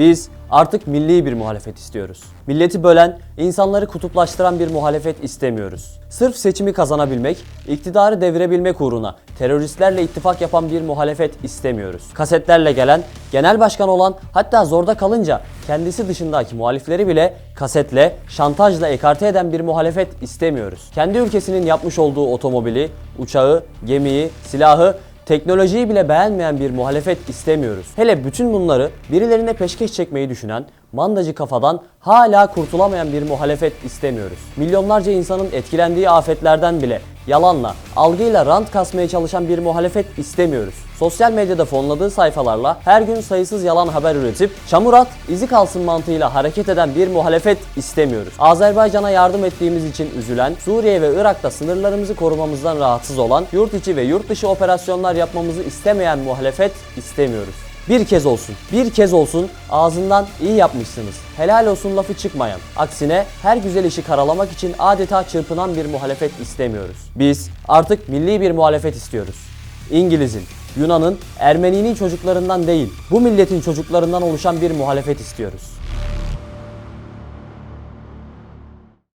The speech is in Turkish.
Biz artık milli bir muhalefet istiyoruz. Milleti bölen, insanları kutuplaştıran bir muhalefet istemiyoruz. Sırf seçimi kazanabilmek, iktidarı devirebilmek uğruna teröristlerle ittifak yapan bir muhalefet istemiyoruz. Kasetlerle gelen, genel başkan olan hatta zorda kalınca kendisi dışındaki muhalifleri bile kasetle, şantajla ekarte eden bir muhalefet istemiyoruz. Kendi ülkesinin yapmış olduğu otomobili, uçağı, gemiyi, silahı Teknolojiyi bile beğenmeyen bir muhalefet istemiyoruz. Hele bütün bunları birilerine peşkeş çekmeyi düşünen, mandacı kafadan hala kurtulamayan bir muhalefet istemiyoruz. Milyonlarca insanın etkilendiği afetlerden bile yalanla, algıyla rant kasmaya çalışan bir muhalefet istemiyoruz. Sosyal medyada fonladığı sayfalarla her gün sayısız yalan haber üretip çamur at, izi kalsın mantığıyla hareket eden bir muhalefet istemiyoruz. Azerbaycan'a yardım ettiğimiz için üzülen, Suriye ve Irak'ta sınırlarımızı korumamızdan rahatsız olan, yurt içi ve yurt dışı operasyonlar yapmamızı istemeyen muhalefet istemiyoruz. Bir kez olsun, bir kez olsun ağzından iyi yapmışsınız. Helal olsun lafı çıkmayan. Aksine her güzel işi karalamak için adeta çırpınan bir muhalefet istemiyoruz. Biz artık milli bir muhalefet istiyoruz. İngiliz'in, Yunan'ın, Ermeni'nin çocuklarından değil, bu milletin çocuklarından oluşan bir muhalefet istiyoruz.